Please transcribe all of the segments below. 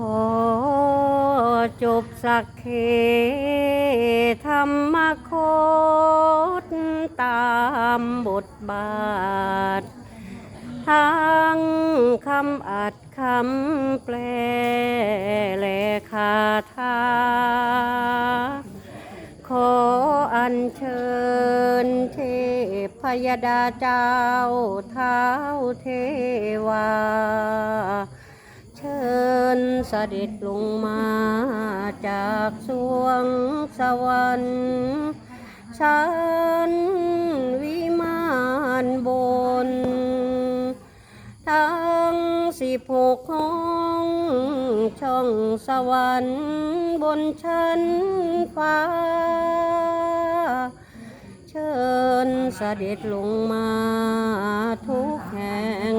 อจบสักเคธรรมโคตตามบทบาท ทั้งคำอัดคำแปลและคาถาขออัญเชิญเทพยดาเจ้าเท้าเทวา เสด็จลงมาจากสวงสวรรค์ชั้นวิมานบน ทั้งสิบหกห้องช่องสวรรค์บนชั้นฟ้า เชิญเสด็จลงมาทุกแห่ง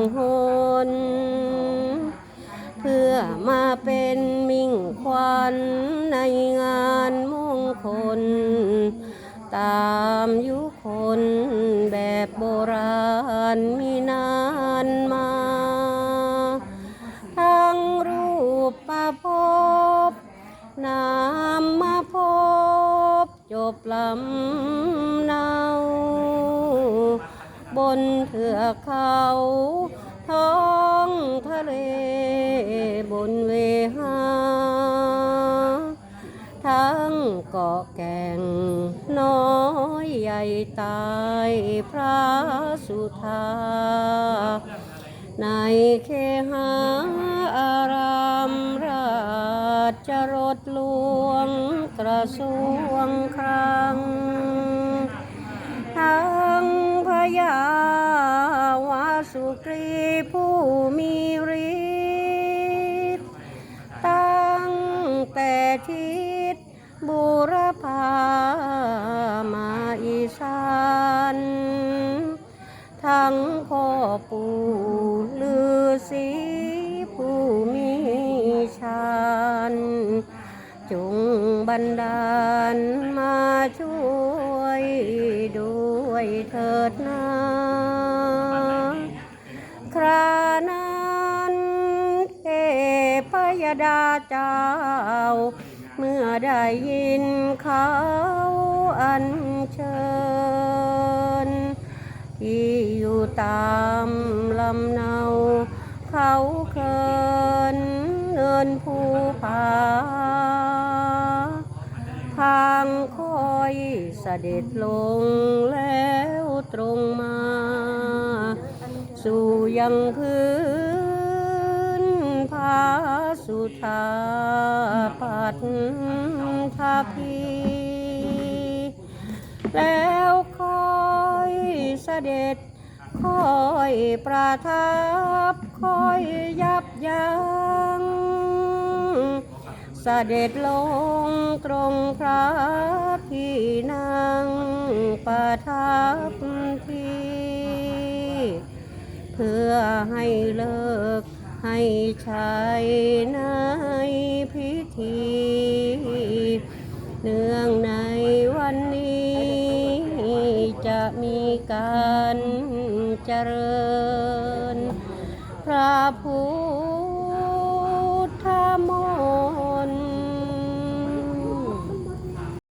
มาเป็นมิ่งควันในงานมงคล ตามยุคนแบบโบราณมีนานมา ทั้งรูปประพบนามมาพบจบลำนา บนเถือกเขา ท้องทะเล บนเวหา ทั้งเกาะแก่ง น้อยใหญ่ตายพระสุธา ในเคหาอารามราชรถหลวงกระทรวงคลังทั้ง ยาวาสุกรีผู้มีฤทธิ์ตั้งแต่ทิศบุรพามาอีสานทั้งพ่อปู่ลือสีผู้มีชาญจงบันดาลมาช่วยด้ วยเถิดนาครานั้นเทพยดาเจ้า เมื่อได้ยินเขาอัญเชิญ ที่อยู่ตามลำเนา เขาเคินเนินภู ด็จลงแล้วตรงมา สู่ยังพื้นผาสุธาปัตทาพีแล้วคอยเสด็จคอยประทับคอยยับ เสด็จลงตรงพระที่นั่งประทับที่เพื่อให้เลิกให้ใช้ในพิธี เนื่องในวันนี้ จะมีการเจริญ พระพุท